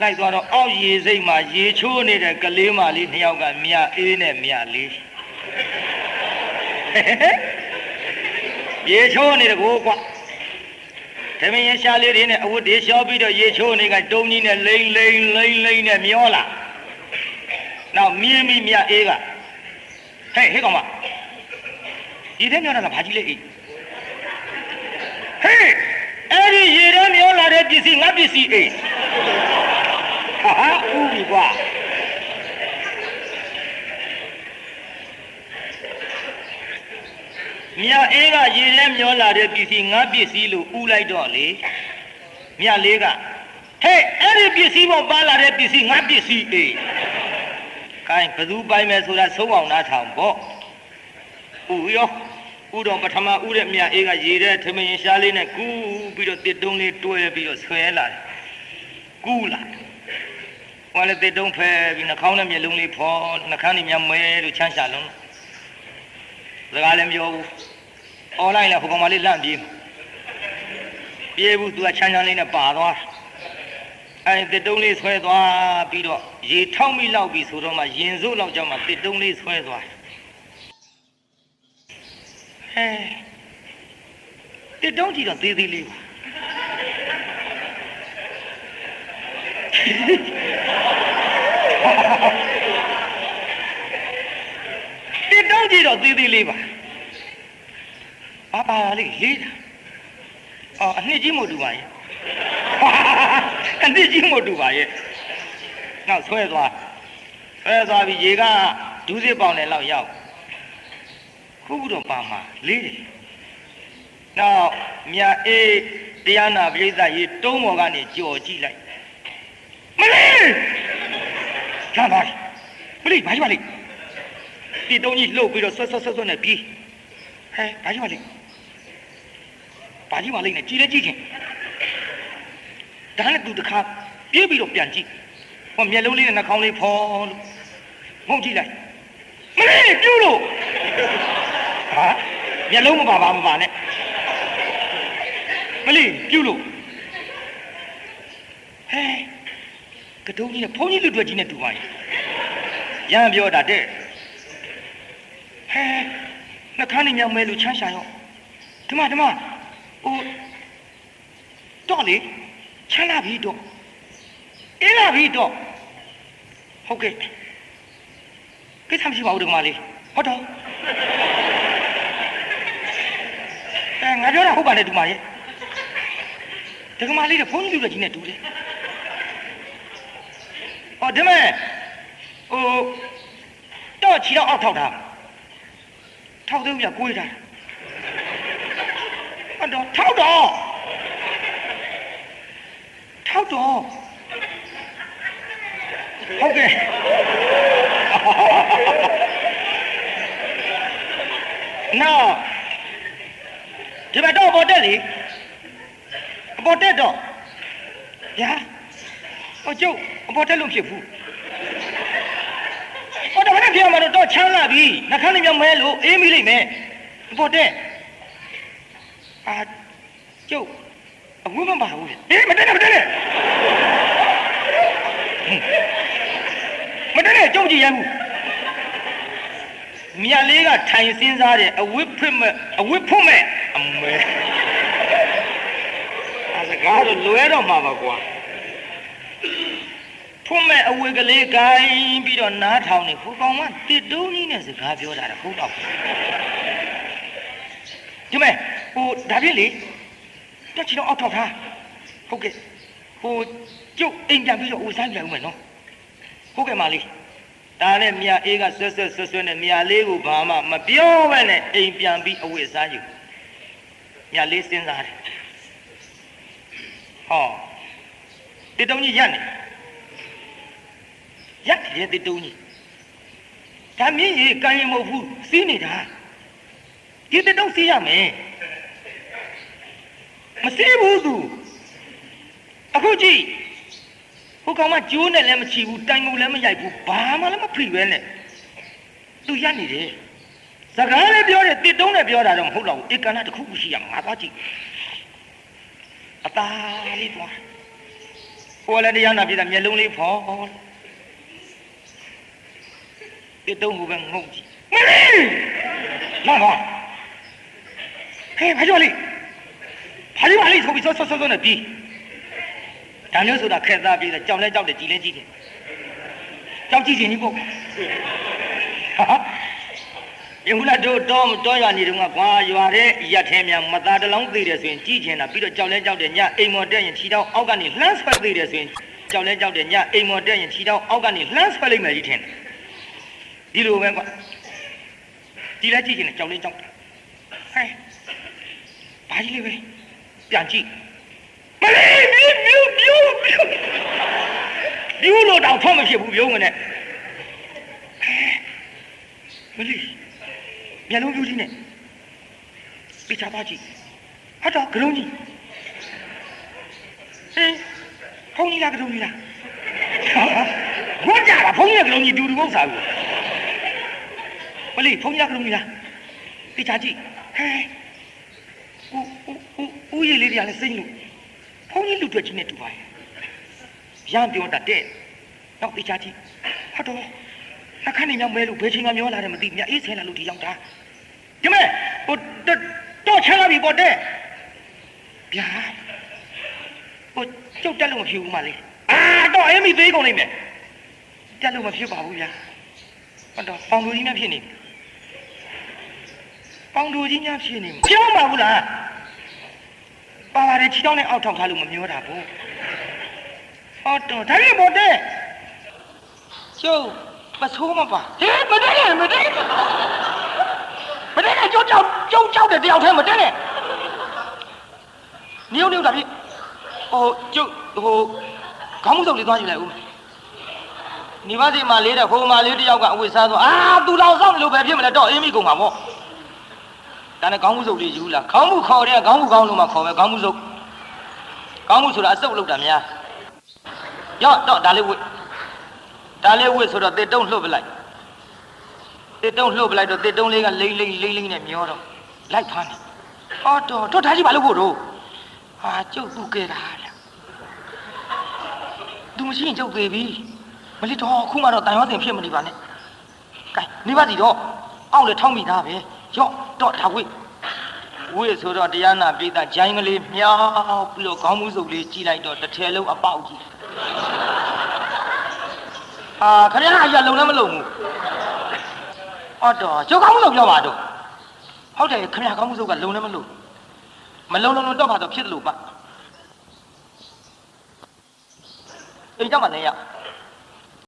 လိုက်သွားတော့အောက်ရေစိတ်မှာရေချိုးနေတဲ့ကလေးမလေးနှစ်ယောက်ကမြအေးနဲ့မြလေးရေချိုးနေတကိုကွာသမင်းရရှာလေးတွေနဲ့အဝတ်တွေလျှောပြီးတော့ရေချိုးနေကတုံးကြီးနဲ့လိမ့်လိမ့်လိမ့်လိမ့်နဲ့မျောလာနောက်မြင်းမိမြအေးကဟဲ့ဟဲ့ကောင်မဒီထဲမျောတာကဘာကြီးလဲအေးဟေးအဲ့ဒီရေထဲမျောလာတဲ့ပစ္စည်းငါပစ္စည်းအေး ဟာဟာဥပြီကွာမြအေးကရေထဲမျောလာတဲ့ပစ္စည်းငါပစ္စည်းလို့ဥလိုက်တော့လေမြလေးကဟဲ့အဲ့ဒီပစ္စည်းပေါ်ပါလာတဲ့ပစ္စည်းငါပစ္စည်းအေးခိုင်းဘသူပိုင်မယ်ဆိုတာသုံးအောင်နားထောင်ပေါ့ဥရောဥတော်ပထမဥတဲ့မြအေးကရေထဲထမင်းရှားလေးနဲ့ကူးပြီးတော့တစ်တုံးလေးတွဲပြီးတော့ဆွဲလာတယ်ကူးလာတယ်ဟော လည်းတစ်တုံးဖဲပြီးနှာခေါင်းနဲ့မျက်လုံးလေးဖော်နှာခမ်းလေးများမဲလို့ချမ်းရှာလုံးစကားလည်းမပြောဘူးអော်လိုက်လဲဟိုကောင်မလေးလန့်ပြေးပြေးဘူးသူကချမ်းချမ်းလေးနဲ့ပါသွားအဲတစ်တုံးလေးဆွဲသွားပြီးတော့ရေထောက်မိလောက်ပြီဆိုတော့မှရင်စုပ်လောက်ကြောင့်မှတစ်တုံးလေးဆွဲသွားဟဲတစ်တုံးကြီးတော့သေးသေးလေးပါ တစ်တုံးကြီးတော့သေးသေးလေးပါဘာပါလေးလေးတာအော်အနှစ်ကြီးမို့တူပါရဲ့အနှစ်ကြီးမို့တူပါရဲ့နောက်ဆွဲသွားဆွဲသွားပြီးရေကဒူးစစ်ပေါင်နဲ့လောက်ရောက်ခုတော့ပါမှာလေးတယ်နောက်မြတ်အေးတရားနာပြိဿရေတုံးပေါ်ကနေကြော်ကြည့်လိုက် မလေးခံပါမလေးဘာကြီးပါလိဒီတုံးကြီးလှုပ်ပြီးတော့ဆွတ်ဆွတ်ဆွတ်ဆွတ်နဲ့ပြီးဟဲဘာကြီးပါလိဘာကြီးပါလိနဲ့ကြည်လဲကြည့်ချင်းဒါနဲ့သူတခါပြေးပြီးတော့ပြန်ကြည့်ဟောမျက်လုံးလေးနဲ့နှာခေါင်းလေးဖော်လို့ငုံကြည့်လိုက်မလေးပြုတ်လို့ဟာမျက်လုံးမပါပါမပါနဲ့မလေးပြုတ်လို့ဟဲ ကတုံးကြီးနဲ့ဖုန်းကြီးလူတွေ့ကြီးနဲ့တူပါရဲ့ရမ်းပြောတာတဲ့ဟဲနှခမ်းနေမြောက်မဲလို့ချမ်းရှာရောဒီမှာဒီမှာဟိုတော့လေချမ်းလာပြီတော့အေးလာပြီတော့ဟုတ်ကဲ့ကိစ္စမရှိပါဘူးဒီမှာလေးဟုတ်တော့အဲငါပြောတာဟုတ်ပါနဲ့ဒီမှာရဲ့ဒီကမာလေးကဖုန်းကြီးလူကြီးနဲ့တူတယ် ဟောဒီမဲ့ဟိုတော့ချီတော့အောက်ထောက်တာထောက်သေးဘူးပြကိုးတာအဲ့တော့ထောက်တော့ထောက်တော့ဟုတ်ကဲ့နော်ဒီဘက်တော့ပေါ်တက်လေအပေါ်တက်တော့ညာဟိုကျုပ် အပေါ်တက်လို့ဖြစ်ဘူးဟိုတော့မနေ့ပြောမှာတော့ချမ်းလာပြီနှခမ်းလေးမြောက်မဲလို့အေးမိလိမ့်မယ်အပေါ်တက်အာကျုပ်အဝတ်မပါဘူးလေအေးမတက်နဲ့မတက်နဲ့မတက်နဲ့ကျုပ်ကြည့်ရမှုမြတ်လေးကထိုင်စင်းစားတယ်အဝတ်ဖွင့်မဲ့အဝတ်ဖွင့်မဲ့အမဲအဲစကားတော့လွဲတော့မှာပါကွာ ဖွင့်မဲ့အဝတ်ကလေးကိုင်းပြီးတော့နားထောင်နေဟိုကောင်ကတစ်တုံးကြီးနဲ့စကားပြောတာဟုတ်တော့ဒီမဲ့ဟိုဒါဖြင့်လေတက်ချီတော့အောက်ထောက်ထားဟုတ်ကဲ့ဟိုကျုပ်အိမ်ပြန်ပြီးတော့ဦးဆိုင်ပြန်ဦးမယ်နော်ဟုတ်ကဲ့မလေးဒါနဲ့မြာအေးကဆွတ်ဆွတ်ဆွတ်ဆွတ်နဲ့မြာလေးကိုဘာမှမပြောပဲနဲ့အိမ်ပြန်ပြီးအဝတ်စားယူမြာလေးစဉ်းစားတယ်ဟောတိတုံးကြီးရက်နေ ရက်တယ်တိတုံးကြီးဒါမြင့်ကြီးကံရင်မဟုတ်ဘူးစီးနေတာဒီတိတုံးစီးရမယ်မစီးဘူးသူအခုကြည့်ဟိုကောင်မကျိုးနဲ့လည်းမချီဘူးတိုင်ကုန်လည်းမရိုက်ဘူးဘာမှလည်းမဖိပဲနဲ့သူရက်နေတယ်စကားလည်းပြောတယ်တစ်တုံးနဲ့ပြောတာတော့မဟုတ်တော့ဘူးဧကန္နတစ်ခုခုရှိရမှာငါသွားကြည့်အသားလေးသွားဟိုကလည်းတရားနာပြတာမျက်လုံးလေးဖော် ဒီတုံးဟိုပဲငုံကြည့်မလေးလာပါဟဲ့ဘာကြောလိဘာလို့ပါလိဆိုပြီးဆော့ဆော့ဆော့ဆော့နဲ့ပြီးဒါမျိုးဆိုတာခက်သားပြီးတော့ကြောင်လဲကြောက်တယ်ကြည်လဲကြည့်တယ်ကြောက်ကြည့်ခြင်းကြီးပေါ့ဟာယခုလာတို့တော့တော့ရနေတုန်းကကွာရွာတဲ့ရက်ထဲများမသားတလောင်းသေးတယ်ဆိုရင်ကြည့်ချင်တာပြီးတော့ကြောက်လဲကြောက်တယ်ညအိမ်မော်တက်ရင်ခြေထောက်အောက်ကနေလှမ်းဆွဲသေးတယ်ဆိုရင်ကြောက်လဲကြောက်တယ်ညအိမ်မော်တက်ရင်ခြေထောက်အောက်ကနေလှမ်းဆွဲလိုက်မယ်ကြီးထင်တယ် ဒီလိုပဲကွာကြည့်လဲကြည့်ချင်တယ်ကြောက်လဲကြောက်တယ်ဟဲ့ဘာကြီးလေးပဲပြန်ကြည့်မလေးမြူးမြူးမြူးမြူးလို့တော့ဖောက်မဖြစ်ဘူးပြုံးငနဲ့မလေးမျက်လုံးပြူးကြီးနဲ့ပြချပါကြည့်ဟာတော့ကလုံးကြီးဟင်ဖုန်းကြီးလားကလုံးကြီးလားဘုန်းကြတာဖုန်းကြီးကကလုံးကြီးတူတူမဟုတ်စားဘူး မလေးဖုန်းကြီးကကလုံးကြီးလားပြချကြည့်ဟဲဦးဦးဦးဦးရည်လေးတွေကလည်းစိမ့်လို့ဖုန်းကြီးလူတွေ့ချင်းနဲ့တူပါရဲ့ရမ်းပြောတတ်တဲ့တော့ပြချကြည့်ဟာတော့လက်ခဏနေမြောက်မဲလို့ဘယ်ချိန်ကမျောလာတယ်မသိဘူးမြအေးဆဲလာလို့ဒီရောက်တာဒီမဲ့ဟိုတော့ချမ်းလာပြီပေါ့တဲ့ဗျာဟိုကျုပ်တက်လို့မဖြစ်ဘူးမလေးအာတော့အေးမိသေးကုန်လိမ့်မယ်တက်လို့မဖြစ်ပါဘူးဗျာဟုတ်တော့ပေါင်လူကြီးများဖြစ်နေပြီ ပေါင်လူကြီးများဖြစ်နေပြီဖြစ်မပါဘူးလားပါပါတယ်ချီတောင်းနဲ့အောက်ထောက်ထားလို့မမျောတာဘူးဟုတ်တော့ဒါကြီးပေါ့တဲ့ကျုပ်မဆိုးမပါဟေးမတက်နဲ့မတက်မတက်နဲ့ကျုပ်ကြောက်ကျုပ်ကြောက်တဲ့တယောက်တည်းမတက်နဲ့နေုံနေုံတာပြီဟိုကျုပ်ဟိုခေါင်းမှုစုပ်လေးသွားယူလိုက်ဦးနေပါစီမှာလေးတဲ့ဟိုမှာလေးတယောက်ကအဝတ်စားသွားအာသူတော်ဆောင်လို့ပဲဖြစ်မလဲတော့အင်းမိကုန်မှာပေါ့ ဒါနဲ့ခေါင်းမှုစုပ်လေးယူလာခေါင်းမှုခေါ်တဲ့ခေါင်းမှုခေါင်းလုံးမှာခေါ်မယ်ခေါင်းမှုစုပ်ခေါင်းမှုဆိုတာအစုပ်လုပ်တာများရော့တော့ဒါလေးဝတ်ဒါလေးဝတ်ဆိုတော့တစ်တုံးလှုပ်ပလိုက်တစ်တုံးလှုပ်ပလိုက်တော့တစ်တုံးလေးကလိမ့်လိမ့်လိမ့်လိမ့်နဲ့မျောတော့လိုက်ဖမ်းတယ်ဟောတော့တော့ဒါကြီးဘာလို့ဖို့တော့ဟာကျုပ်သူ့ခဲ့တာလားသူမရှိရင်ကျုပ်သေးပြီမလေးတော့ခုမှတော့တန်ရောတင်ဖြစ်မနေပါနဲ့ကဲနေပါစီတော့အောက်လေထောင်းမိသားပဲရော့ တော့ဒါဝိဝိဆိုတော့တရားနာပိသဂျိုင်းကလေးမြောက်ပြီးတော့ခေါင်းမှုစုပ်လေးကြီးလိုက်တော့တစ်ထည်လုံးအပေါက်ကြီးအာခရရအရာလုံလည်းမလုံဘူးအော်တော့ကျုပ်ခေါင်းမှုစုပ်ပြောပါတော့ဟုတ်တယ်ခရရခေါင်းမှုစုပ်ကလုံလည်းမလုံမလုံလုံတော့ပါတော့ဖြစ်တယ်လို့ပါအိမ်ကြောက်မှလည်းရ